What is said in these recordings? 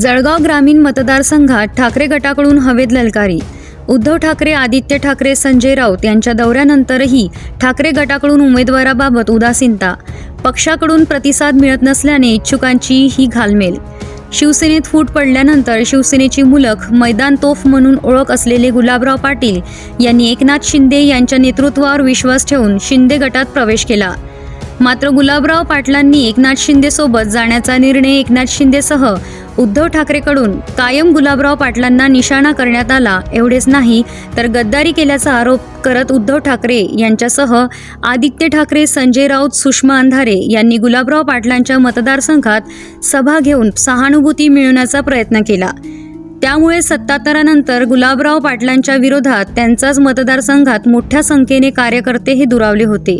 जळगाव ग्रामीण मतदारसंघात ठाकरे गटाकडून हवेत ललकारी. उद्धव ठाकरे आदित्य ठाकरे संजय राऊत यांच्या दौऱ्यानंतरही ठाकरे गटाकडून उमेदवाराबाबत उदासीनता. पक्षाकडून प्रतिसाद मिळत नसल्याने इच्छुकांची ही घालमेल. शिवसेनेत फूट पडल्यानंतर शिवसेनेची मुलख मैदान तोफ म्हणून ओळख असलेले गुलाबराव पाटील यांनी एकनाथ शिंदे यांच्या नेतृत्वावर विश्वास ठेवून शिंदे गटात प्रवेश केला. मात्र गुलाबराव पाटलांनी एकनाथ शिंदेसोबत जाण्याचा निर्णय एकनाथ शिंदेसह उद्धव ठाकरेकडून कायम गुलाबराव पाटलांना निशाणा करण्यात आला. एवढेच नाही तर गद्दारी केल्याचा आरोप करत उद्धव ठाकरे यांच्यासह आदित्य ठाकरे संजय राऊत सुषमा अंधारे यांनी गुलाबराव पाटलांच्या मतदारसंघात सभा घेऊन सहानुभूती मिळवण्याचा प्रयत्न केला. त्यामुळे सत्तांतरानंतर गुलाबराव पाटलांच्या विरोधात त्यांचाच मतदारसंघात मोठ्या संख्येने कार्यकर्ते हे दुरावले होते.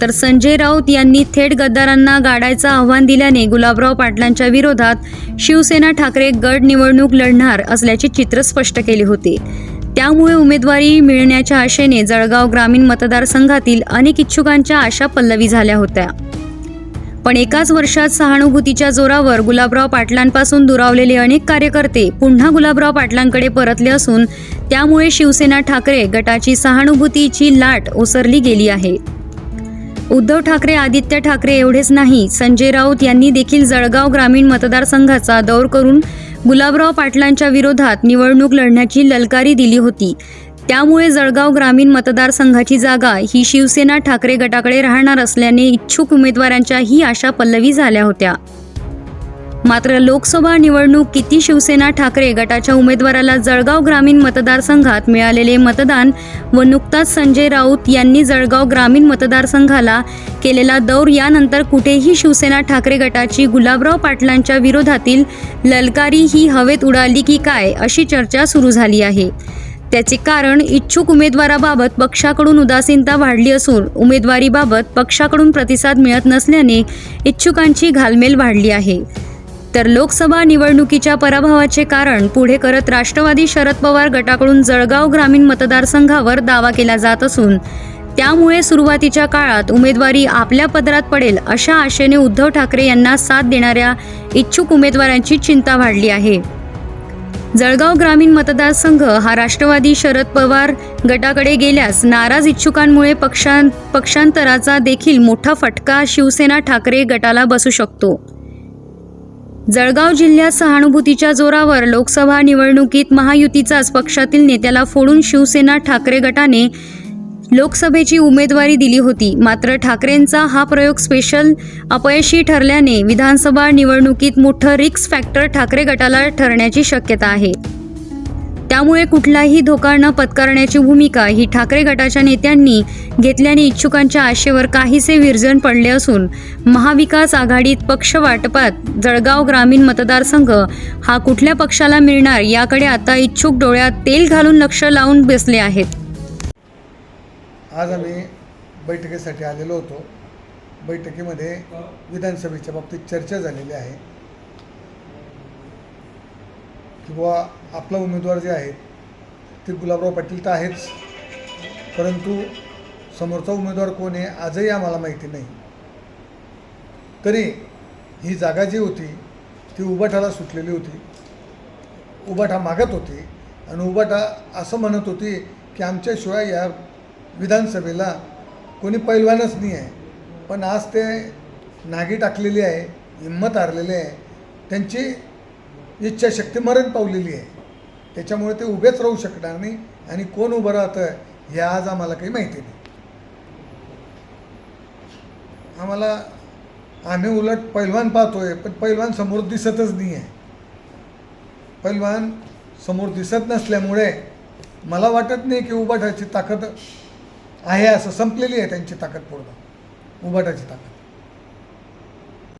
तर संजय राऊत यांनी थेट गद्दारांना गाडायचं आव्हान दिल्याने गुलाबराव पाटलांच्या विरोधात शिवसेना ठाकरे गट निवडणूक लढणार असल्याचे चित्र स्पष्ट केले होते. त्यामुळे उमेदवारी मिळण्याच्या आशेने जळगाव ग्रामीण मतदारसंघातील अनेक इच्छुकांच्या आशा पल्लवी झाल्या होत्या. पण एकाच वर्षात सहानुभूतीच्या जोरावर गुलाबराव पाटलांपासून दुरावलेले अनेक कार्यकर्ते पुन्हा गुलाबराव पाटलांकडे परतले असून त्यामुळे शिवसेना ठाकरे गटाची सहानुभूतीची लाट ओसरली गेली आहे. उद्धव ठाकरे आदित्य ठाकरे एवढेच नाही. संजय राऊत यांनी देखील जळगाव ग्रामीण मतदारसंघाचा दौर करून गुलाबराव पाटलांच्या विरोधात निवडणूक लढण्याची ललकारी दिली होती. त्यामुळे जळगाव ग्रामीण मतदारसंघाची जागा ही शिवसेना ठाकरे गटाकडे राहणार असल्याने इच्छुक उमेदवारांच्या ही आशा पल्लवी झाल्या होत्या. मात्र लोकसभा निवडणूक किती शिवसेना ठाकरे गटाच्या उमेदवाराला जळगाव ग्रामीण मतदारसंघात मिळालेले मतदान व नुकताच संजय राऊत यांनी जळगाव ग्रामीण मतदारसंघाला केलेला दौर यानंतर कुठेही शिवसेना ठाकरे गटाची गुलाबराव पाटलांच्या विरोधातील ललकारी ही हवेत उडाली की काय अशी चर्चा सुरू झाली आहे. त्याचे कारण इच्छुक उमेदवाराबाबत पक्षाकडून उदासीनता वाढली असून उमेदवारीबाबत पक्षाकडून प्रतिसाद मिळत नसल्याने इच्छुकांची घालमेल वाढली आहे. तर लोकसभा निवडणुकीच्या पराभवाचे कारण पुढे करत राष्ट्रवादी शरद पवार गटाकडून जळगाव ग्रामीण मतदारसंघावर दावा केला जात असून त्यामुळे सुरुवातीच्या काळात उमेदवारी आपल्या पदरात पडेल अशा आशेने उद्धव ठाकरे यांना साथ देणाऱ्या इच्छुक उमेदवारांची चिंता वाढली आहे. जळगाव ग्रामीण मतदारसंघ हा राष्ट्रवादी शरद पवार गटाकडे गेल्यास नाराज इच्छुकांमुळे पक्षां पक्षांतराचा देखील मोठा फटका शिवसेना ठाकरे गटाला बसू शकतो. जळगाव जिल्ह्यात सहानुभूतीच्या जोरावर लोकसभा निवडणुकीत महायुतीचाच पक्षातील नेत्याला फोडून शिवसेना ठाकरे गटाने लोकसभेची उमेदवारी दिली होती. मात्र ठाकरेंचा हा प्रयोग स्पेशल अपयशी ठरल्याने विधानसभा निवडणुकीत मोठं रिक्स फॅक्टर ठाकरे गटाला ठरण्याची शक्यता आहे. त्यामुळे कुठलाही धोका न पत्करण्याची भूमिका ही ठाकरे गटाच्या नेत्यांनी घेतल्याने इच्छुकांच्या आशेवर काहीसे विरजण पडले असून महाविकास आघाडीत पक्ष वाटपात जळगाव ग्रामीण मतदारसंघ हा कुठल्या पक्षाला मिळणार याकडे आता इच्छुक डोळ्यात तेल घालून लक्ष लावून बसले आहेत. आज आम्ही बैठकीसाठी आलेलो होतो. बैठकीमध्ये विधानसभेच्या बाबतीत चर्चा झालेली आहे. की बुवा आपला उमेदवार जे आहे ते गुलाबराव पाटील तर आहेच. परंतु समोरचा उमेदवार कोण आहे आजही आम्हाला माहिती नाही. तरी ही जागा जी होती ती उबाठाला सुटलेली होती. उबाठा मागत होती आणि उबाठा असं म्हणत होती की आमच्याशिवाय या विधानसभेला कोणी पैलवानच नाही आहे. पण आज ते नागी टाकलेली आहे हिंमत हारलेली आहे. त्यांची इच्छाशक्ती मरण पावलेली आहे. त्याच्यामुळे ते उभेच राहू शकणार नाही आणि कोण उभं राहतं हे आज आम्हाला काही माहिती नाही. आम्हाला आम्ही उलट पैलवान पाहतोय पण पैलवान समोर दिसतच नाही आहे पैलवान समोर दिसत नसल्यामुळे मला वाटत नाही की उबाठाची ताकद आहे असं संपलेली आहे त्यांची ताकद पूर्ण. उबाटाची ताकद.